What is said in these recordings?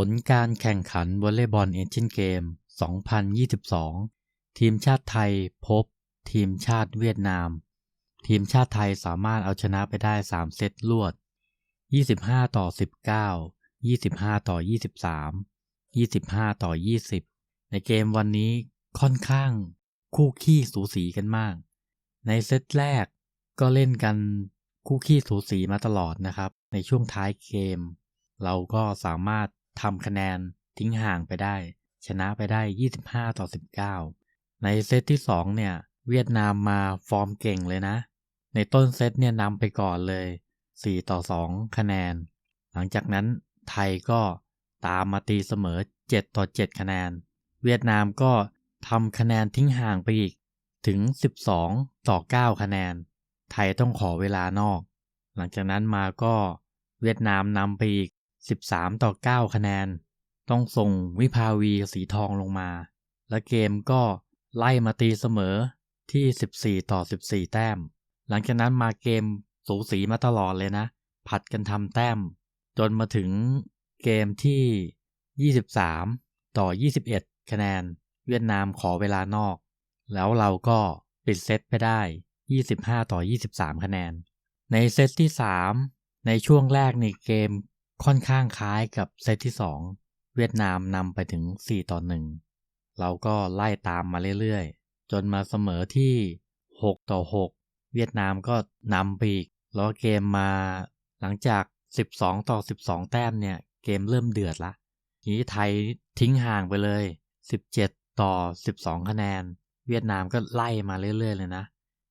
ผลการแข่งขันวอลเลย์บอลเอเชียนเกม 2022 ทีมชาติไทยพบ ทีมชาติเวียดนาม ทีมชาติไทยสามารถเอาชนะไปได้ 3 เซตรวด 25 ต่อ 19 25 ต่อ 23 25 ต่อ 20 ในเกมวันนี้ค่อนข้างคู่ขี้สูสีกันมาก ในเซตแรกก็เล่นกันคู่ขี้สูสีมาตลอดนะครับ ในช่วงท้ายเกม เราก็สามารถ ทำคะแนนทิ้งห่างไปได้ ชนะไปได้ 25 ต่อ 19 ในเซตที่ 2 เนี่ย เวียดนามมาฟอร์มเก่งเลยนะ ในต้นเซตเนี่ยนำไปก่อนเลย 4 ต่อ 2 คะแนน หลังจากนั้นไทยก็ตามมาตีเสมอ 7 ต่อ 7 คะแนน เวียดนามก็ทำคะแนนทิ้งห่างไปอีกถึง 12 ต่อ 9 คะแนน ไทยต้องขอเวลานอก หลังจากนั้นมาก็เวียดนามนำไปอีก 13 ต่อ 9 คะแนน ต้องส่งวิภาวีสีทองลงมา และเกมก็ไล่มาตีเสมอที่ 14 ต่อ 14 แต้ม หลังจากนั้นมาเกมสูสีมาตลอดเลยนะ ผัดกันทำแต้ม จนมาถึงเกมที่ 23 ต่อ 21 คะแนน เวียดนามขอเวลานอก แล้วเราก็ปิดเซตไปได้ 25 ต่อ 23 คะแนน ในเซตที่ 3 ในช่วงแรกในเกม ค่อนข้างคล้ายกับเซตที่ 2 เวียดนามนำไปถึง 4 ต่อ 1 เราก็ไล่ตามมาเรื่อยๆ จนมาเสมอที่ 6 ต่อ 6 เวียดนามก็นำไปอีก แล้วเกมมาหลังจาก 12 ต่อ 12 แต้มเนี่ย เกมเริ่มเดือดละทีนี้ไทยทิ้งห่างไปเลย 17 ต่อ 12 คะแนน เวียดนามก็ไล่มาเรื่อยๆ เลยนะ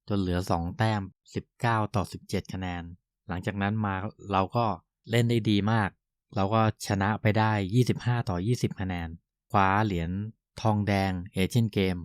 จนเหลือ 2 แต้ม 19 ต่อ 17 คะแนน หลังจากนั้นมาเราก็ เล่นได้ดีมาก เราก็ชนะไปได้ 25 ต่อ 20 คะแนน คว้าเหรียญทองแดงเอเชียนเกม